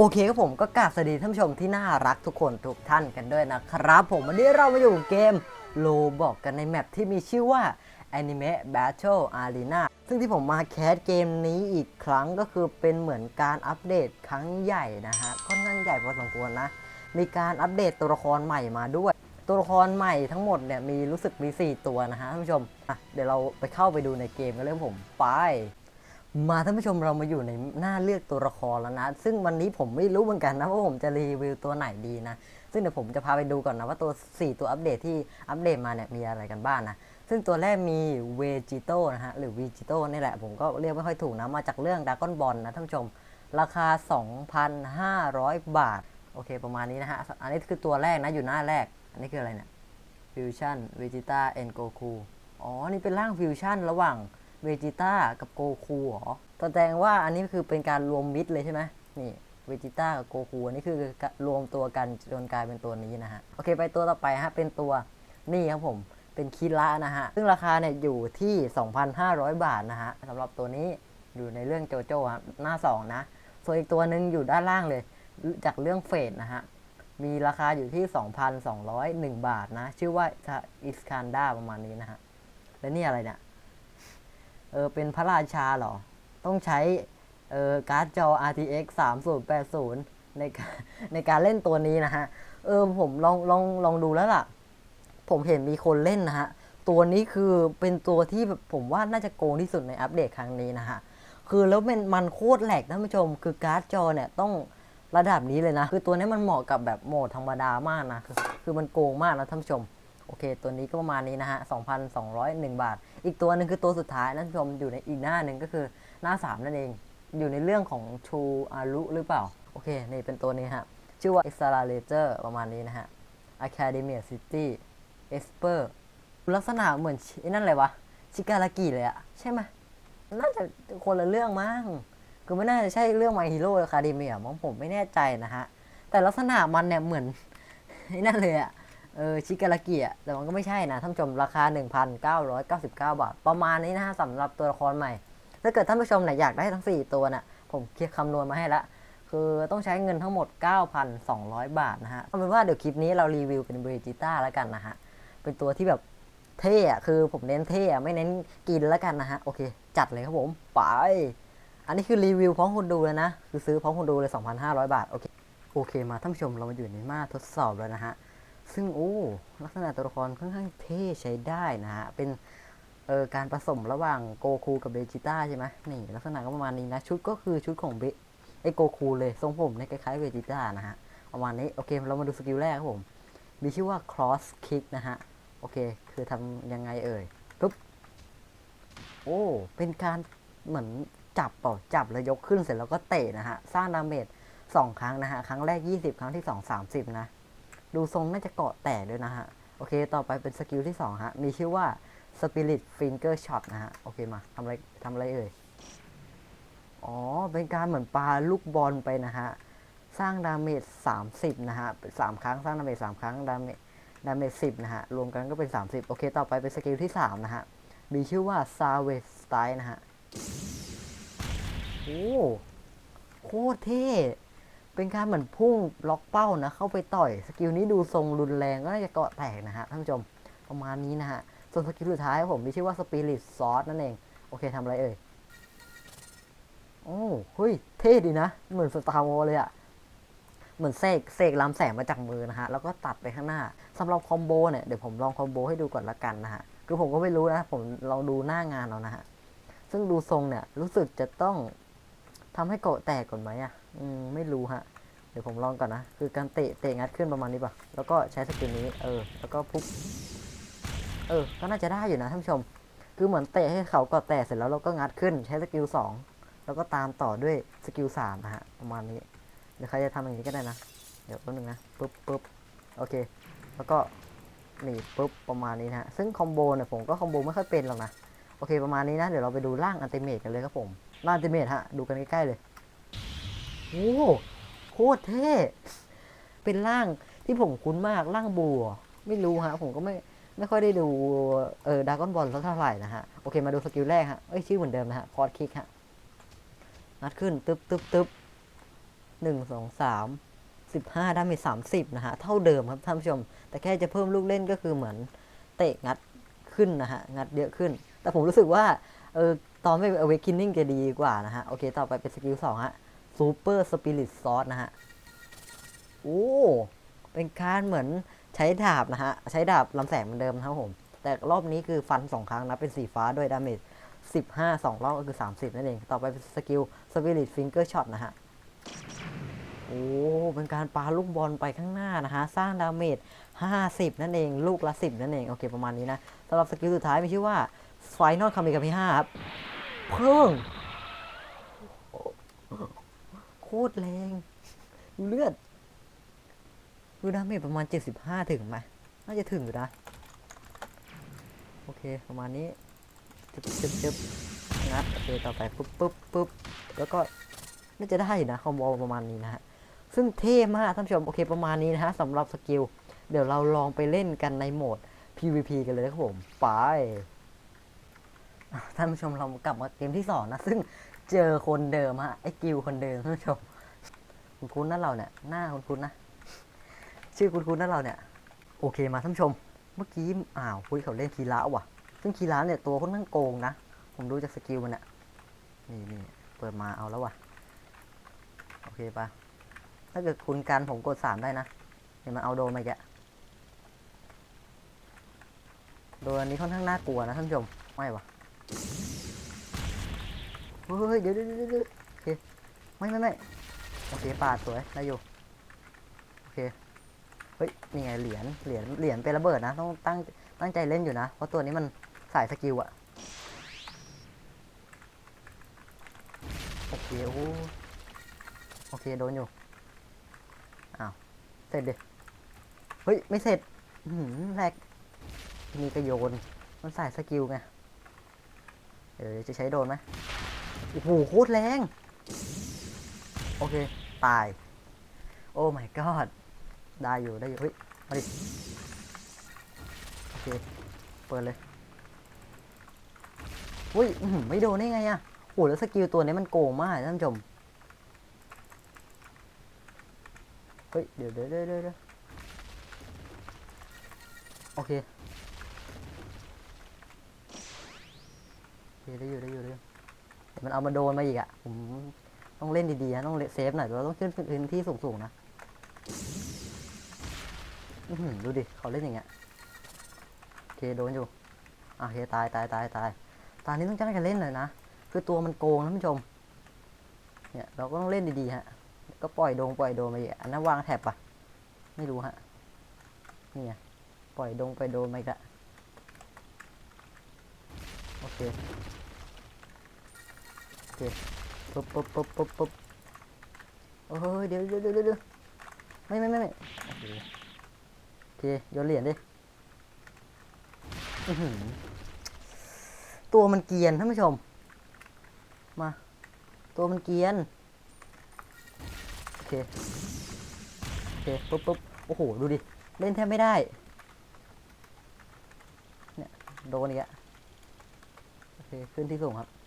โอเคครับผมก็กราบสวัสดีท่านผู้ชมที่น่ารักทุกคนทุกท่านกันด้วยนะครับ ผมวันนี้เรามาอยู่เกมโลบอกกันในแมปที่มีชื่อว่า Anime Battle Arena ซึ่งที่ผมมาแคสเกมนี้อีกครั้งก็คือเป็นเหมือนการอัปเดตครั้งใหญ่นะฮะค่อนข้างใหญ่พอสมควรนะ มีการอัปเดตตัวละครใหม่มาด้วย ตัวละครใหม่ทั้งหมดเนี่ยมีรู้สึกมี 4 ตัวนะฮะท่านผู้ชมอะเดี๋ยวเราไปเข้าไปดูในเกมกันเลยผมไป มาท่านผู้ชมเรามาอยู่ในหน้าเลือกตัวละครแล้วนะ ซึ่งวันนี้ผมไม่รู้เหมือนกันนะว่าผมจะรีวิวตัวไหนดีนะ ซึ่งเดี๋ยวผมจะพาไปดูก่อนนะว่าตัว 4 ตัวอัปเดตที่อัปเดตมาเนี่ยมีอะไรกันบ้างนะ ซึ่งตัวแรกมีเวจิโตนะฮะหรือวีจิโตนี่แหละ ผมก็เรียกไม่ค่อยถูกนะ มาจากเรื่องดากอนบอลนะท่านผู้ชม ราคา 2,500 บาท โอเคประมาณนี้นะฮะ อันนี้คือตัวแรกนะอยู่หน้าแรก อันนี้คืออะไรเนี่ยฟิวชั่นเวจิต้าแอนโกคูอ๋อ นี่เป็นร่างฟิวชั่นระหว่าง เวจิต้ากับโกคูหรอแสดงว่าอันนี้คือเป็นการรวมมิตรเลยใช่ไหมนี่เวจิต้ากับโกคูอันนี้คือรวมตัวกันจนกลายเป็นตัวนี้นะฮะ โอเค ไปตัวต่อไปฮะ เป็นตัวนี่ครับผม เป็นคิระนะฮะ ซึ่งราคาเนี่ยอยู่ที่ 2,500 บาทนะฮะสำหรับตัวนี้อยู่ในเรื่องโจโจ้ครับหน้า 2 นะ ส่วนอีกตัวหนึ่งอยู่ด้านล่างเลย จากเรื่องเฟดนะฮะ มีราคาอยู่ที่ 2,201 บาทนะ ชื่อว่าอิสคันดาประมาณนี้นะฮะ แล้วนี่อะไรเนี่ย เออเป็นพระราชาเหรอ ต้องใช้เออการ์ดจอ RTX 3080 ในการในการเล่นตัวนี้นะฮะ เออผมลองลองลองดูแล้วล่ะ ผมเห็นมีคนเล่นนะฮะ ตัวนี้คือเป็นตัวที่ผมว่าน่าจะโกงที่สุดในอัปเดตครั้งนี้นะฮะ คือแล้วมันมันโคตรแหลกท่านผู้ชม คือการ์ดจอเนี่ยต้องระดับนี้เลยนะ คือตัวนี้มันเหมาะกับแบบโหมดธรรมดามากนะ คือคือมันโกงมากนะท่านผู้ชม โอเค ตัวนี้ก็ประมาณนี้นะฮะ 2,201 บาท อีกตัวหนึ่งคือตัวสุดท้ายนะท่นชมอยู่ในอีกหน้าหนึ่งก็คือหน้า 3 นั่นเอง อยู่ในเรื่องของชูอารุหรือเปล่า โอเค นี่เป็นตัวนี้ฮะ ชื่อว่า Accelerator ประมาณนี้นะฮะ Academia City Esper ลักษณะเหมือนอนั่นเลยวะ ชิการากิเลยอะใช่ไหมน่าจะคนละเรื่องมั้งคือไม่น่าจะใช่เรื่อง My Hero Academia มั้งผมไม่แน่ใจนะฮะ แต่ลักษณะมันเนี่ยเหมือนนั่นเลยอะ เออชิการากิอะแต่มันก็ไม่ใช่นะท่านผู้ชมราคา 1,999 บาท ประมาณนี้นะฮะสำหรับตัวละครใหม่ ถ้าเกิดท่านผู้ชมเนี่ยอยากได้ทั้ง 4 ตัวน่ะผมคิดคำนวณมาให้ล้วคือต้องใช้เงินทั้งหมด 9,200 บาทนะฮะเอาเป็นว่าเดี๋ยวคลิปนี้เรารีวิวเป็นเบจิต้าแล้วกันนะฮะ เป็นตัวที่แบบเท่อะคือผมเน้นเท่อะไม่เน้นกินแล้วกันนะฮะ โอเค จัดเลยครับผมไป อันนี้คือรีวิวพร้อมคนดูเลยนะ คือซื้อพร้อมคนดูเลย 2,500 บาท โอเค โอเคมาท่านผู้ชมเรามาอยู่ในมาทดสอบแล้วนะฮะ ซึ่งโอ้ลักษณะตัวละครค่อนข้างเท่ใช้ได้นะฮะ เป็นเออการผสมระหว่างโกคูกับเบจิต้าใช่ไหมนี่ลักษณะก็ประมาณนี้นะ ชุดก็คือชุดของเบไอโกคูเลย ทรงผมในยคล้ายๆเบจิต้านะฮะ ประมาณนี้ โอเค เรามาดูสกิลแรกครับผม มีชื่อว่า cross kick นะฮะ โอเค คือทำยังไงเอ่ยปุ๊บ โอ้ เป็นการเหมือนจับเปล่าจับแล้วยกขึ้นเสร็จแล้วก็เตะนะฮะ สร้างดาเมจสองครั้งนะฮะ ครั้งแรก 20 ครั้งที่ 2 30 นะ ดูทรงน่าจะเกาะแตะด้วยนะฮะ โอเค ต่อไปเป็นสกิลที่2ฮะ มีชื่อว่า Spirit Finger Shot นะฮะ โอเคมาทำอะไรทำอะไรเอ่ย อ๋อ เป็นการเหมือนปาลูกบอลไปนะฮะ สร้างดาเมจ30 นะฮะสามครั้งสร้างดาเมจ3ครั้งดาเมจดาเมจสิบนะฮะ รวมกันก็เป็น 30 โอเค ต่อไปเป็นสกิลที่ 3 นะฮะ มีชื่อว่า s a v e s t y l e นะฮะ โอ้โคตรเท่ เป็นการเหมือนพุ่งล็อกเป้านะ เข้าไปต่อยสกิลนี้ดูทรงรุนแรงก็น่าจะเกาะแตกนะฮะท่านผู้ชมประมาณนี้นะฮะ ส่วนสกิลสุดท้ายผมมีชื่อว่า Spirit Sword นั่นเอง โอเคทำอะไรเอ่ยโอ้เฮ้ย เท่ดีนะ เหมือนสตาร์วอลเลยอะเหมือนเสกเสกลำแสงมาจากมือนะฮะ แล้วก็ตัดไปข้างหน้าสำหรับคอมโบเนี่ย เดี๋ยวผมลองคอมโบให้ดูก่อนละกันนะฮะ คือผมก็ไม่รู้นะ ผมลองดูหน้างานเอานะฮะ ซึ่งดูทรงเนี่ย รู้สึกจะต้องทำให้เกาะแตกก่อนไหมอะอืมไม่รู้ฮะ เดี๋ยวผมลองก่อนนะ คือการเตะเตะงัดขึ้นประมาณนี้ป่ะ แล้วก็ใช้สกิลนี้ เออ แล้วก็ปุ๊บ เออ ก็น่าจะได้อยู่นะท่านผู้ชม คือเหมือนเตะให้เขากาะแตกเสร็จแล้วเราก็งัดขึ้นใช้สกิลสองแล้วก็ตามต่อด้วยสกิลสามนะฮะ ประมาณนี้ เดี๋ยวใครจะทำอย่างนี้ก็ได้นะ เดี๋ยวแป๊บนึงนะปุ๊บปุ๊บโอเค แล้วก็นี่ปุ๊บประมาณนี้นะฮะ ซึ่งคอมโบเนี่ยผมก็คอมโบไม่ค่อยเป็นหรอกนะ โอเคประมาณนี้นะ เดี๋ยวเราไปดูร่างอันติเมตกันเลยครับผม ร่างอันติเมตฮะ ดูกันใกล้ๆเลย โอ้โหโคตรเท่เป็นร่างที่ผมคุ้นมากร่างบัว ไม่รู้ฮะ ผมก็ไม่ไม่ค่อยได้ดูเออดากอนบอลสักเท่าไหร่นะฮะ โอเคมาดูสกิลแรกฮะเอ้ยชื่อเหมือนเดิมนะฮะคอร์ดคิกฮะงัดขึ้น ตึ๊บตึ๊บตึ๊บหนึ่งสองสามสิบห้าดาเมจสามสิบนะฮะ เท่าเดิมครับท่านผู้ชม แต่แค่จะเพิ่มลูกเล่นก็คือเหมือนเตะงัดขึ้นนะฮะ งัดเยอะขึ้น แต่ผมรู้สึกว่าเออตอนไม่ awakening จะดีกว่านะฮะ โอเค ต่อไปเป็นสกิลสองฮะ super spirit sword นะฮะ โอ้ เป็นการเหมือนใช้ดาบนะฮะ ใช้ดาบลำแสงเหมือนเดิมนะครับผม แต่รอบนี้คือฟันสองครั้งนะ เป็นสีฟ้าด้วยดาเมจ15 2 รอบก็คือ 30 นั่นเอง ต่อไปเป็นสกิล spirit finger shot นะฮะ โอ้ เป็นการปาลูกบอลไปข้างหน้านะฮะ สร้างดาเมจ50 นั่นเอง ลูกละ 10 นั่นเอง โอเค ประมาณนี้นะสำหรับสกิลสุดท้ายมีชื่อว่า Final Kami Kami 5ครับ เพิ่ง คตรแรงดูเลือดดูดาเมจประมาณ 75 ถึงไหมน่าจะถึงอยู่นะ โอเค ประมาณนี้จึ๊บจึ๊บจึ๊บงัดโอเคต่อไปปุ๊บปุ๊บปุ๊บแล้วก็น่าจะได้นะคอมโบประมาณนี้นะฮะ ซึ่งเท่มากท่านผู้ชม โอเคประมาณนี้นะฮะสำหรับสกิล เดี๋ยวเราลองไปเล่นกันในโหมด PVP กันเลยนะครับผม ไปท่านผู้ชมเรากลับมาเกมที่สองนะ ซึ่ง เจอคนเดิมฮะไอ้กิวคนเดิมท่านผู้ชมคุณคุ้นๆนั่นเราเนี่ยหน้าคุณคุ้นะชื่อคุณคุ้นๆนั่นเราเนี่ยโอเคมาท่านผู้ชม เมื่อกี้อ้าวคุยเขาเล่นคีระว่ะ ซึ่งคีระเนี่ยตัวค่อนข้างโกงนะผมดูจากสกิลมันเนี่ยนี่นี่เปิดมาเอาแล้วว่ะโอเคปะถ้าเกิดคุณกันผมกดสามได้นะเห็นมันเอาโดนมาแกโดนอันนี้ค่อนข้างน่ากลัวนะท่านผู้ชมไม่วะ เฮ้ยเดี๋ยวเดี๋ยวเดี๋ยวเดี๋ยวโอเคไม่ไม่ไม่โอเคปาดสวยได้อยู่โอเคเฮ้ยนี่ไงเหรียญเหรียญเหรียญเป็นระเบิดนะต้องตั้งตั้งใจเล่นอยู่นะ เพราะตัวนี้มันสายสกิลอะโอเคโอ้โอเคโดนอยู่อ้าวเสร็จดิเฮ้ยไม่เสร็จอืมแรกมีกระโยนมันสายสกิลไงเดี๋ยวจะใช้โดนไหม โอ้โหโคตรแรง โอเค ตาย โอ้ my god ได้อยู่ได้อยู่เฮ้ย มาดิ โอเค เปิดเลยอุ้ยไม่โดนได้ไงอะโอ้แล้วสกิลตัวนี้มันโกงมากท่านผู้ชมเฮ้ย เดี๋ยวเดี๋ยวเดี๋ยวเดี๋ยวโอเค ได้อยู่ได้อยู่ได้อยู่ ดี๋ยวมันเอามาโดนมาอีกอะผมต้องเล่นดีๆนะต้องเซฟหน่อยเราต้องขึ้นพื้นที่สูงๆนะดูดิเขาเล่นอย่างเงี้ยโอเคโดนอยู่อะเคตายตายตายตายตอนนี้ต้องจ้างกันเล่นหน่อยนะคือตัวมันโกงนะท่านผู้ชม เนี่ยเราก็ต้องเล่นดีๆฮะ ก็ปล่อยโดงปล่อยโดนไปอีกอันนั้นวางแถบปะไม่รู้ฮะนี่ไงปล่อยโดงปล่อยโดนไปกะโอเค เคปุ๊บปุ๊บปุ๊บปุ๊บปุ๊บโอ้ยเดี๋ยวเดี๋ยวเดี๋ยวเดี๋ยวไม่ไม่ไม่ไม่โอเคโยนเหรียญดิตัวมันเกียนท่านผู้ชม มา ตัวมันเกียน โอเค โอเคปุ๊บปุ๊บโอ้โห ดูดิ เล่นแทบไม่ได้ เนี่ย โดนอีกอะโอเค ขึ้นที่สูงครับ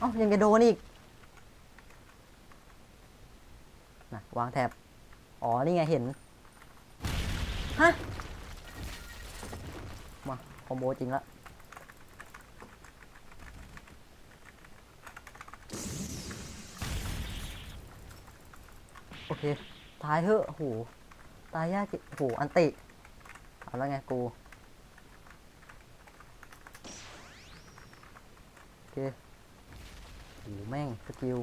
เอ้ายังจะโดนอีกนะวางแถบ อ๋อ นี่ไงเห็น ฮะ มา คอมโบจริงละโอเค ตายเถอะโอ้โหตายยากจิโอ้โห อันติ เอาแล้วไงกู โอเก้ หแม่งสกิล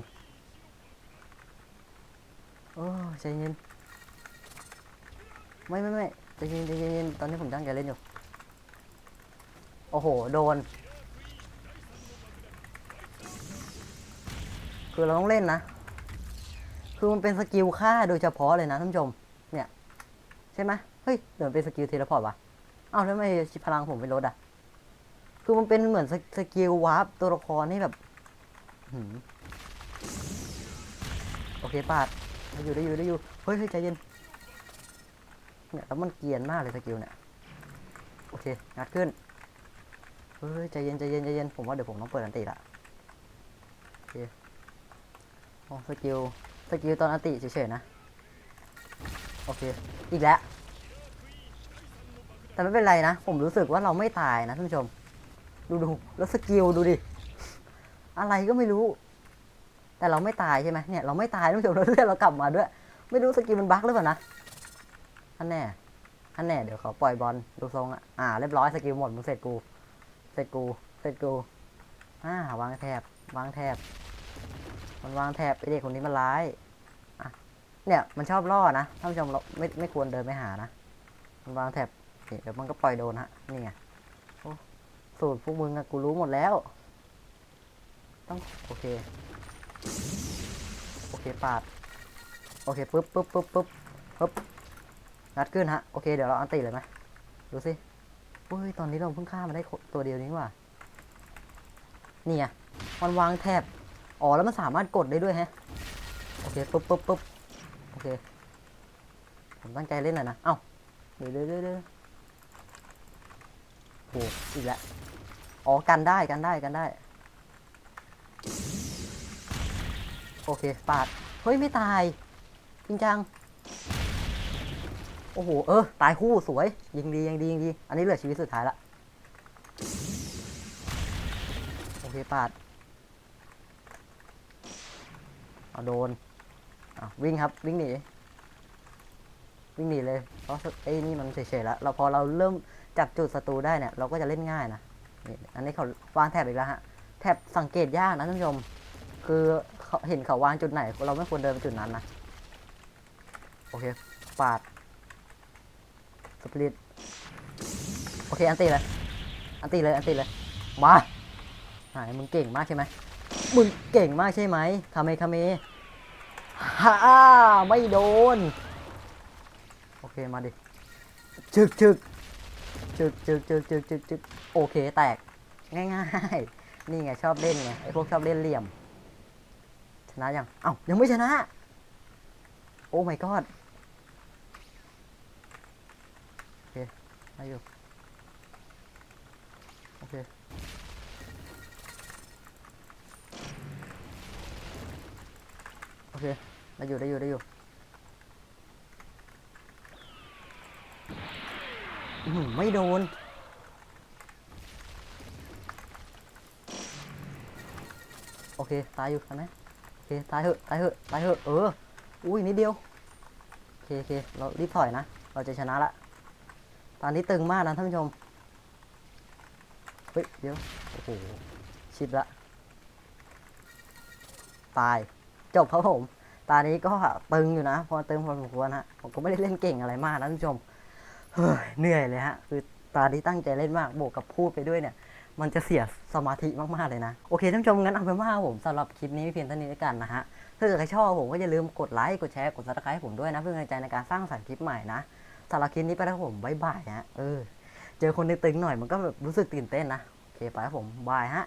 โอ้ใจเย็นไม่ไม่ไม่ใจเย็นใจเย็นตอนนี้ผมตั้งใจเล่นอยู่ โอ้โห โดน คือเราต้องเล่นนะ คือมันเป็นสกิลฆ่าโดยเฉพาะเลยนะท่านผู้ชม เนี่ย ใช่ไหมเฮ้ยเดี๋ยวมันเป็นสกิลเทเลพอร์ตวะเอ้าแล้วทำไมพลังผมไม่ลดอะ คือมันเป็นเหมือนสสกิลวาร์ปตัวละครนี่แบบ หืมโอเคปาดได้อยู่ได้อยู่ได้อยู่ เฮ้ยเฮ้ยใจเย็น เนี่ยแล้วมันเกรียนมากเลยสกิลเนี่ย โอเค งัดขึ้น เฮ้ยใจเย็นใจเย็นใจเย็น ผมว่าเดี๋ยวผมต้องเปิดอันติละโอเคโอ๋อสกิล สกิลตอนอันติเฉยๆนะ โอเค อีกแล้ว แต่ไม่เป็นไรนะ ผมรู้สึกว่าเราไม่ตายนะท่านผู้ชม ดูดูแล้วสกิลดูดิ อะไรก็ไม่รู้ แต่เราไม่ตายใช่ไหมเนี่ยเราไม่ตายท่านผู้ชมเราเลือดเรากลับมาด้วย ไม่รู้สกิลมันบั๊กหรือเปล่านะอันแน่อันแน่เดี๋ยวเขาปล่อยบอลดูทรงอะอ่าเรียบร้อยสกิลหมดมึงเสร็จกู เสร็จกู เสร็จกูอ่าวางแถบวางแถบมันวางแถบไอเด็กคนนี้มันร้ายอะเนี่ยมันชอบล่อนะท่านผู้ชมเราไม่ไม่ควรเดินไปหานะมันวางแถบเดี๋ยวมันก็ปล่อยโดนฮะนี่ไงโอ้สูตรพวกมึงอะกูรู้หมดแล้ว ต้องโอเค โอเคปาด โอเคปึ๊บปึ๊บปึ๊บปึ๊บปึ๊บงัดขึ้นฮะ โอเคเดี๋ยวเราอันตีเลยไหมดูสิเฮ้ยตอนนี้เราเพิ่งฆ่ามาได้ตัวเดียวนี้ว่ะนี่ไงมันวางแถบอ๋อแล้วมันสามารถกดได้ด้วยแฮะโอเคปุ๊บปุ๊บปุ๊บโอเคผมตั้งใจเล่นหน่อยนะเอ้าเดี๋ยวเดี๋ยวเดี๋ยวเดี๋ยวโอ้อีกแล้วอ๋อกันได้กันได้กันได้ โอเค ปาด เฮ้ย ไม่ตาย จริงจัง โอ้โห เออ ตายคู่สวย ยิงดี ยิงดี ยิงดี อันนี้เหลือชีวิตสุดท้ายละ โอเค ปาด เอาโดนอะวิ่งครับ วิ่งหนี วิ่งหนีเลย เพราะไอ้นี่มันเฉยๆแล้วเราพอเราเริ่มจับจุดศัตรูได้เนี่ย เราก็จะเล่นง่ายนะนี่อันนี้เขาวางแถบอีกแล้วฮะ แทบสังเกตยากนะท่านผู้ชม คือเขาเห็นเขาวางจุดไหน เราไม่ควรเดินไปจุดนั้นนะ โอเค ปาด สปริต โอเค อันตีเลย อันตีเลย อันตีเลย มาหายมึงเก่งมากใช่ไหม มึงเก่งมากใช่ไหมทำเมคาเมฮ่าไม่โดน โอเค มาดิจึกจึกจึกจึกจึกจึกจึกโอเค แตก ง่ายๆ นี่ไงชอบเล่นไงไอพวกชอบเล่นเหลี่ยม ชนะยังเอ้ายังไม่ชนะ โอ้ my god โอเคได้อยู่โอเคโอเคได้อยู่ได้อยู่ได้อยู่อื้อหือไม่โดน โอ เค ตายอยู่คันนะโอเค ตายเหอะ ตายเหอะ ตายเหอะ เออ อุ้ยนิดเดียว โอเคโอเค เรารีบถอยนะ เราจะชนะละ ตอนนี้ตึงมากนะท่านผู้ชม เฮ้ย เดี๋ยว โอ้โห ชิดละ ตาย จบครับผม ตอนนี้ก็ตึงอยู่นะ พอตึงพอสมควรฮะ ผมก็ไม่ได้เล่นเก่งอะไรมากนะท่านผู้ชม เฮ้ย เหนื่อยเลยฮะ คือตอนนี้ตั้งใจเล่นมาก บวกกับพูดไปด้วยเนี่ย มันจะเสียสมาธิมากๆเลยนะ โอเคท่านผู้ชมงั้นเอาเป็นว่าผมสำหรับคลิปนี้เพียงเท่านี้แล้วกันนะฮะ ถ้าเกิดใครชอบผมก็อย่าลืมกดไลค์ กดแชร์ กดซับสไครต์ให้ผมด้วยนะ เพื่อเป็นกำลังใจในการสร้างสรรค์คลิปใหม่นะสำหรับคลิปนี้ไปแล้วผมบายบายฮะ เออ เจอคนตึงๆหน่อยมันก็แบบรู้สึกตื่นเต้นนะ โอเคไปครับผมบายฮะ